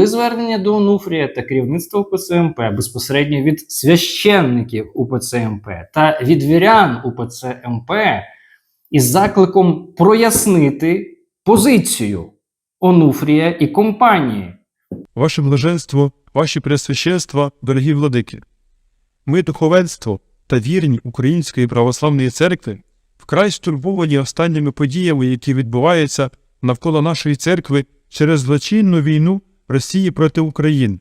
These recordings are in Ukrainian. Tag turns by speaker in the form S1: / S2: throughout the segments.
S1: були звернення до Онуфрія та керівництва УПЦ МП безпосередньо від священників УПЦ МП та від вірян УПЦ МП із закликом прояснити позицію Онуфрія і компанії.
S2: Ваше блаженство, ваші пресвященства, дорогі владики, ми, духовенство та вірні Української православної церкви, вкрай стурбовані останніми подіями, які відбуваються навколо нашої церкви через злочинну війну Росії проти України,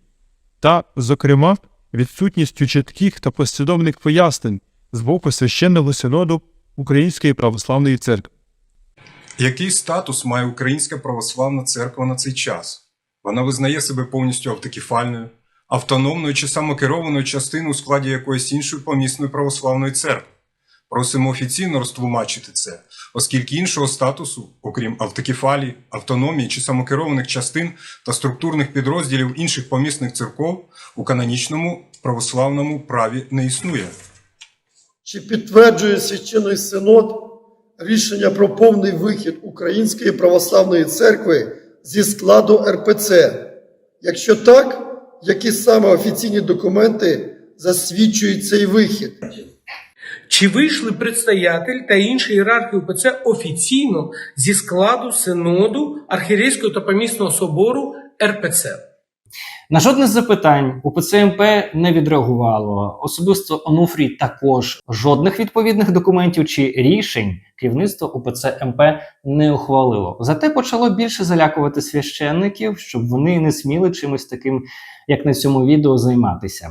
S2: та, зокрема, відсутністю чітких та послідовних пояснень з боку священного синоду Української православної церкви.
S3: Який статус має Українська православна церква на цей час? Вона визнає себе повністю автокефальною, автономною чи самокерованою частиною у складі якоїсь іншої помісної православної церкви. Просимо офіційно розтлумачити це, оскільки іншого статусу, окрім автокефалії, автономії чи самокерованих частин та структурних підрозділів інших помісних церков у канонічному православному праві не існує.
S4: Чи підтверджує священний синод рішення про повний вихід Української православної церкви зі складу РПЦ? Якщо так, які саме офіційні документи засвідчують цей вихід?
S5: Чи вийшли предстоятель та інші ієрархи УПЦ офіційно зі складу синоду архірейського та помісного собору РПЦ?
S1: На жодне з запитань УПЦ МП не відреагувало. Особисто Онуфрій також жодних відповідних документів чи рішень керівництво УПЦ МП не ухвалило. Зате почало більше залякувати священників, щоб вони не сміли чимось таким, як на цьому відео, займатися.